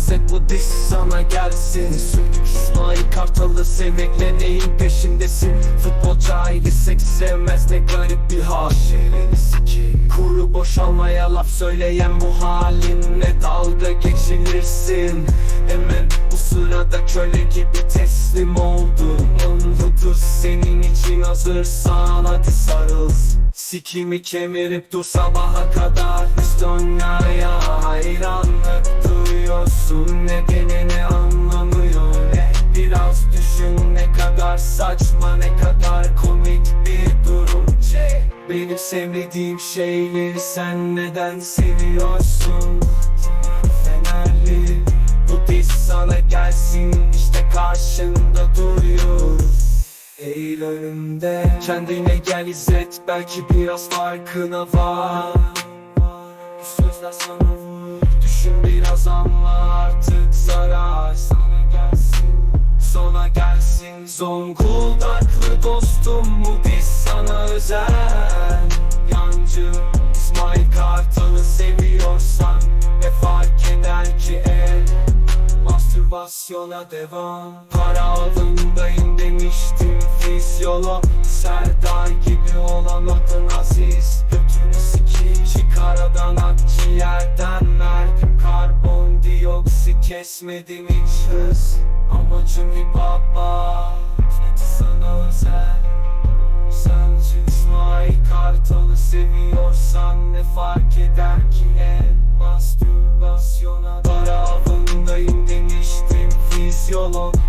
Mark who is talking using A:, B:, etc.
A: İzzet bu diş sana gelsin. İsmail Kartal'ı sevmekle neyin peşindesin? Futbol cahili seks sevmez ne garip bir hal. Kuru boşalmaya laf söyleyen bu halinle dalga geçilirsin Hemen bu sırada köle gibi teslim oldun Anladır senin için hazırsan. Hadi sarıl. Sikimi kemirip dur sabaha kadar. Üst dünyaya hayranlık duyuyorsun saçma ne kadar komik bir durum. Benim sevmediğim şeyleri sen neden seviyorsun? Fenerli bu diz sana gelsin işte karşında duruyor. Eğil önümde Kendine gel İzzet Belki biraz farkına var. Bu sözler sana vur Düşün biraz anla Zonguldaklı dostum bu diz sana özel. Yancı İsmail Kartal'ı seviyorsan Ne fark eder ki el? Mastürbasyona devam. Para avındayım demiştim fizyolog Serdar gibi olan adın Aziz. Götünü sikeyim. Çıkar aradan akciğerden Verdim karbondioksit. Kesmedim hiç hız. Amacım bir baba Sence İsmail seviyorsan ne fark eder ki? El Mastürbasyona Para avındayım demiştim fizyolog